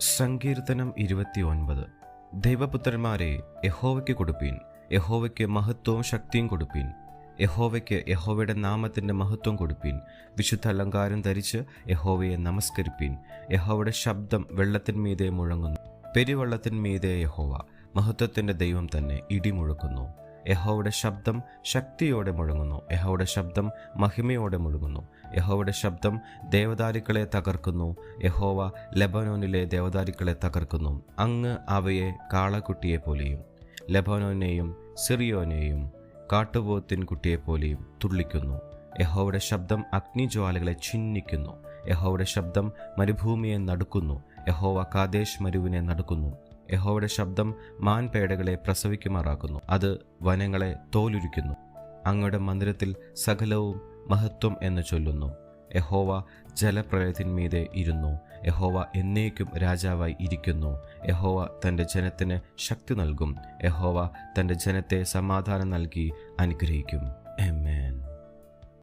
സങ്കീർത്തനം ഇരുപത്തിയൊൻപത്. ദൈവപുത്രന്മാരെ യഹോവയ്ക്ക് കൊടുപ്പീൻ. യഹോവയ്ക്ക് മഹത്വവും ശക്തിയും കൊടുപ്പീൻ. യഹോവയ്ക്ക് യഹോവയുടെ നാമത്തിന്റെ മഹത്വം കൊടുപ്പീൻ. വിശുദ്ധ അലങ്കാരം ധരിച്ച് യഹോവയെ നമസ്കരിപ്പീൻ. യഹോവയുടെ ശബ്ദം വെള്ളത്തിന്മീതെ മുഴങ്ങുന്നു. പെരുവെള്ളത്തിന്മീതെ യഹോവ. മഹത്വത്തിന്റെ ദൈവം തന്നെ ഇടിമുഴക്കുന്നു. യഹോവയുടെ ശബ്ദം ശക്തിയോടെ മുഴങ്ങുന്നു. യഹോയുടെ ശബ്ദം മഹിമയോടെ മുഴങ്ങുന്നു. യഹോയുടെ ശബ്ദം ദേവദാരുക്കളെ തകർക്കുന്നു. യഹോവ ലെബനോനിലെ ദേവദാരുക്കളെ തകർക്കുന്നു. അങ്ങ് അവയെ കാളക്കുട്ടിയെ പോലെയും ലെബനോനെയും സിറിയോനെയും കാട്ടുപോത്തിൻ കുട്ടിയെപ്പോലെയും തുള്ളിക്കുന്നു. യഹോയുടെ ശബ്ദം അഗ്നിജ്വാലകളെ ചിഹ്നിക്കുന്നു യഹോയുടെ ശബ്ദം മരുഭൂമിയെ നടുക്കുന്നു. യഹോവ കാദേശ് മരുവിനെ നടുക്കുന്നു. യഹോവയുടെ ശബ്ദം മാൻപേടകളെ പ്രസവിക്കുമാറാക്കുന്നു. അത് വനങ്ങളെ തോലുരിക്കുന്നു. അങ്ങയുടെ മന്ദിരത്തിൽ സകലവും മഹത്വം എന്ന് ചൊല്ലുന്നു. യഹോവ ജലപ്രളയത്തിന്മീതെ ഇരുന്നു. യഹോവ എന്നേക്കും രാജാവായി ഇരിക്കുന്നു. യഹോവ തന്റെ ജനത്തിന് ശക്തി നൽകും. യഹോവ തന്റെ ജനത്തെ സമാധാനം നൽകി അനുഗ്രഹിക്കും. എമ്മേ